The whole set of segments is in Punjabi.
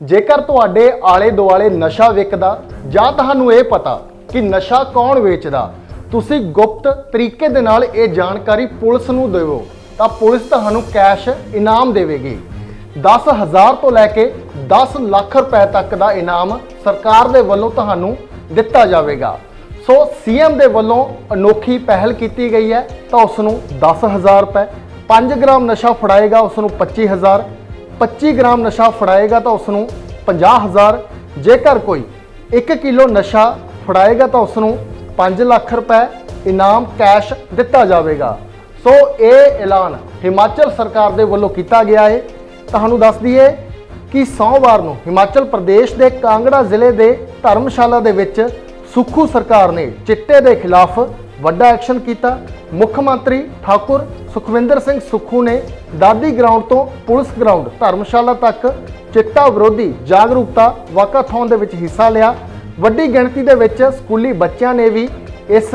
ਜੇਕਰ ਤੁਹਾਡੇ ਆਲੇ ਦੁਆਲੇ ਨਸ਼ਾ ਵਿਕਦਾ ਜਾਂ ਤੁਹਾਨੂੰ ਇਹ ਪਤਾ ਕਿ ਨਸ਼ਾ ਕੌਣ ਵੇਚਦਾ, ਤੁਸੀਂ ਗੁਪਤ ਤਰੀਕੇ ਦੇ ਨਾਲ ਇਹ ਜਾਣਕਾਰੀ ਪੁਲਿਸ ਨੂੰ ਦਿਓ, ਤਾਂ ਪੁਲਿਸ ਤੁਹਾਨੂੰ ਕੈਸ਼ ਇਨਾਮ ਦੇਵੇਗੀ। 10000 ਤੋਂ ਲੈ ਕੇ 10 ਲੱਖ ਰੁਪਏ ਤੱਕ ਦਾ ਇਨਾਮ ਸਰਕਾਰ ਦੇ ਵੱਲੋਂ ਤੁਹਾਨੂੰ ਦਿੱਤਾ ਜਾਵੇਗਾ। ਸੋ ਸੀਐਮ ਦੇ ਵੱਲੋਂ ਅਨੋਖੀ ਪਹਿਲ ਕੀਤੀ ਗਈ ਹੈ ਤਾਂ ਉਸ ਨੂੰ 10000 ਰੁਪਏ 5 ਗ੍ਰਾਮ ਨਸ਼ਾ ਫੜਾਏਗਾ ਉਸ ਨੂੰ 25000 25 ਗ੍ਰਾਮ ਨਸ਼ਾ ਫੜਾਏਗਾ ਤਾਂ ਉਸ ਨੂੰ 50000 ਜੇਕਰ ਕੋਈ 1 ਕਿਲੋ ਨਸ਼ਾ ਫੜਾਏਗਾ ਤਾਂ ਉਸ ਨੂੰ 5 ਲੱਖ ਰੁਪਏ ਇਨਾਮ ਕੈਸ਼ ਦਿੱਤਾ ਜਾਵੇਗਾ। ਸੋ ਇਹ ਐਲਾਨ ਹਿਮਾਚਲ ਸਰਕਾਰ ਦੇ ਵੱਲੋਂ ਕੀਤਾ ਗਿਆ ਹੈ ਤੁਹਾਨੂੰ ਦੱਸ ਦਈਏ ਕਿ ਸੋਮਵਾਰ ਨੂੰ ਹਿਮਾਚਲ ਪ੍ਰਦੇਸ਼ ਦੇ ਕਾਂਗੜਾ ਜ਼ਿਲ੍ਹੇ ਦੇ ਧਰਮਸ਼ਾਲਾ ਦੇ ਵਿੱਚ ਸੁਖੂ ਸਰਕਾਰ ਨੇ ਚਿੱਟੇ ਦੇ ਖਿਲਾਫ ਵੱਡਾ ਐਕਸ਼ਨ ਕੀਤਾ। ਮੁੱਖ ਮੰਤਰੀ ਠਾਕੁਰ ਸੁਖਵਿੰਦਰ ਸਿੰਘ ਸੁੱਖੂ ਨੇ ਦਾਦੀ ਗਰਾਊਂਡ ਤੋਂ ਪੁਲਿਸ ਗਰਾਊਂਡ ਧਰਮਸ਼ਾਲਾ ਤੱਕ ਚਿੱਟਾ ਵਿਰੋਧੀ ਜਾਗਰੂਕਤਾ ਵਾਕਾਥੌਨ ਦੇ ਵਿੱਚ ਹਿੱਸਾ ਲਿਆ। ਵੱਡੀ ਗਿਣਤੀ ਦੇ ਵਿੱਚ ਸਕੂਲੀ ਬੱਚਿਆਂ ਨੇ ਵੀ ਇਸ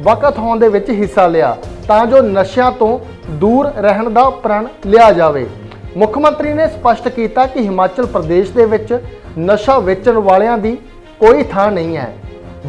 ਵਾਕਾਥੌਨ ਦੇ ਵਿੱਚ ਹਿੱਸਾ ਲਿਆ ਤਾਂ ਜੋ ਨਸ਼ਿਆਂ ਤੋਂ ਦੂਰ ਰਹਿਣ ਦਾ ਪ੍ਰਣ ਲਿਆ ਜਾਵੇ। ਮੁੱਖ ਮੰਤਰੀ ਨੇ ਸਪਸ਼ਟ ਕੀਤਾ ਕਿ ਹਿਮਾਚਲ ਪ੍ਰਦੇਸ਼ ਦੇ ਵਿੱਚ ਨਸ਼ਾ ਵੇਚਣ ਵਾਲਿਆਂ ਦੀ ਕੋਈ ਥਾਂ ਨਹੀਂ ਹੈ।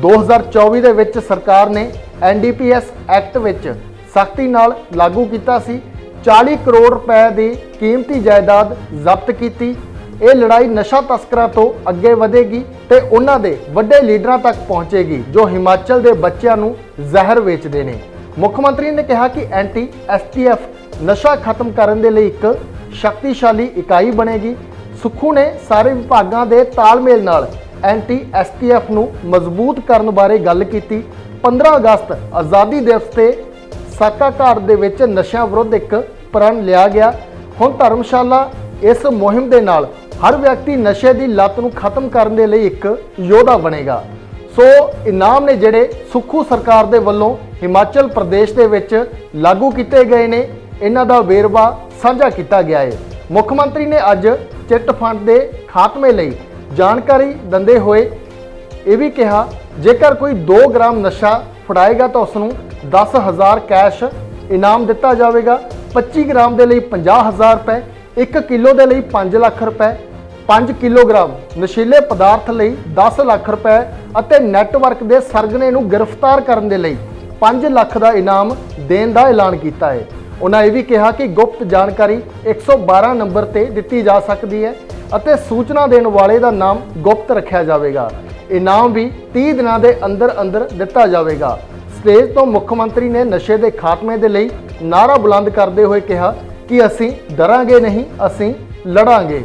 2024 ਦੇ ਵਿੱਚ ਸਰਕਾਰ ਨੇ ਐਨਡੀਪੀਐਸ ਐਕਟ ਵਿੱਚ ਸਖਤੀ ਨਾਲ ਲਾਗੂ ਕੀਤਾ ਸੀ। 40 ਕਰੋੜ ਰੁਪਏ ਦੀ ਕੀਮਤੀ ਜਾਇਦਾਦ ਜ਼ਬਤ ਕੀਤੀ। ਇਹ ਲੜਾਈ ਨਸ਼ਾ ਤਸਕਰਾਂ ਤੋਂ ਅੱਗੇ ਵਧੇਗੀ ਤੇ ਉਹਨਾਂ ਦੇ ਵੱਡੇ ਲੀਡਰਾਂ ਤੱਕ ਪਹੁੰਚੇਗੀ, ਜੋ ਹਿਮਾਚਲ ਦੇ ਬੱਚਿਆਂ ਨੂੰ ਜ਼ਹਿਰ ਵੇਚਦੇ ਨੇ। ਮੁੱਖ ਮੰਤਰੀ ਨੇ ਕਿਹਾ ਕਿ ਐਂਟੀ ਐਸਟੀਐਫ ਨਸ਼ਾ ਖਤਮ ਕਰਨ ਦੇ ਲਈ ਇੱਕ ਸ਼ਕਤੀਸ਼ਾਲੀ ਇਕਾਈ ਬਣੇਗੀ। ਸੁਖੂ ਨੇ ਸਾਰੇ ਵਿਭਾਗਾਂ ਦੇ ਤਾਲਮੇਲ ਨਾਲ ਐਂਟੀ ਐਸਟੀਐਫ ਨੂੰ ਮਜ਼ਬੂਤ ਕਰਨ ਬਾਰੇ ਗੱਲ ਕੀਤੀ। 15 ਅਗਸਤ ਆਜ਼ਾਦੀ ਦਿਵਸ ਤੇ ਸਾਕਾ ਘਾਟ ਦੇ ਵਿੱਚ ਨਸ਼ਿਆਂ ਵਿਰੁੱਧ ਇੱਕ ਪ੍ਰਣ ਲਿਆ ਗਿਆ। ਹੁਣ ਧਰਮਸ਼ਾਲਾ ਇਸ ਮੁਹਿੰਮ ਦੇ ਨਾਲ ਹਰ ਵਿਅਕਤੀ ਨਸ਼ੇ ਦੀ ਲੱਤ ਨੂੰ ਖਤਮ ਕਰਨ ਦੇ ਲਈ ਇੱਕ ਯੋਧਾ ਬਣੇਗਾ। ਸੋ ਇਨਾਮ ਨੇ ਜਿਹੜੇ ਸੁਖੂ ਸਰਕਾਰ ਦੇ ਵੱਲੋਂ ਹਿਮਾਚਲ ਪ੍ਰਦੇਸ਼ ਦੇ ਵਿੱਚ ਲਾਗੂ ਕੀਤੇ ਗਏ ਨੇ, ਇਹਨਾਂ ਦਾ ਵੇਰਵਾ ਸਾਂਝਾ ਕੀਤਾ ਗਿਆ ਹੈ। ਮੁੱਖ ਮੰਤਰੀ ਨੇ ਅੱਜ ਚਿੱਟ ਫੰਡ ਦੇ ਖਾਤਮੇ ਲਈ ਜਾਣਕਾਰੀ ਦਿੰਦੇ ਹੋਏ ਇਹ ਵੀ ਕਿਹਾ, ਜੇਕਰ ਕੋਈ 2 ਗ੍ਰਾਮ ਨਸ਼ਾ ਫੜਾਏਗਾ ਤਾਂ ਉਸ ਨੂੰ 10000 ਕੈਸ਼ ਇਨਾਮ ਦਿੱਤਾ ਜਾਵੇਗਾ। 25 ਗ੍ਰਾਮ ਦੇ ਲਈ 50000 ਰੁਪਏ 1 ਕਿਲੋ ਦੇ ਲਈ 5 ਲੱਖ ਰੁਪਏ 5 ਕਿਲੋਗ੍ਰਾਮ ਨਸ਼ੀਲੇ ਪਦਾਰਥ ਲਈ 10 ਲੱਖ ਰੁਪਏ ਅਤੇ ਨੈਟਵਰਕ ਦੇ ਸਰਗਨੇ ਨੂੰ ਗ੍ਰਿਫਤਾਰ ਕਰਨ ਦੇ ਲਈ 5 ਲੱਖ ਦਾ ਇਨਾਮ ਦੇਣ ਦਾ ਐਲਾਨ ਕੀਤਾ ਹੈ। ਉਹਨਾਂ ਇਹ ਵੀ ਕਿਹਾ ਕਿ ਗੁਪਤ ਜਾਣਕਾਰੀ 112 ਨੰਬਰ ਤੇ ਦਿੱਤੀ ਜਾ ਸਕਦੀ ਹੈ। ਅਤੇ ਸੂਚਨਾ ਦੇਣ ਵਾਲੇ ਦਾ ਨਾਮ ਗੁਪਤ ਰੱਖਿਆ ਜਾਵੇਗਾ। ਇਨਾਮ ਵੀ 30 ਦਿਨਾਂ ਦੇ ਅੰਦਰ ਅੰਦਰ ਦਿੱਤਾ ਜਾਵੇਗਾ। ਸਟੇਜ ਤੋਂ ਮੁੱਖ ਮੰਤਰੀ ਨੇ ਨਸ਼ੇ ਦੇ ਖਾਤਮੇ ਦੇ ਲਈ ਨਾਰਾ ਬੁਲੰਦ ਕਰਦੇ ਹੋਏ ਕਿਹਾ ਕਿ ਅਸੀਂ ਡਰਾਂਗੇ ਨਹੀਂ, ਅਸੀਂ ਲੜਾਂਗੇ।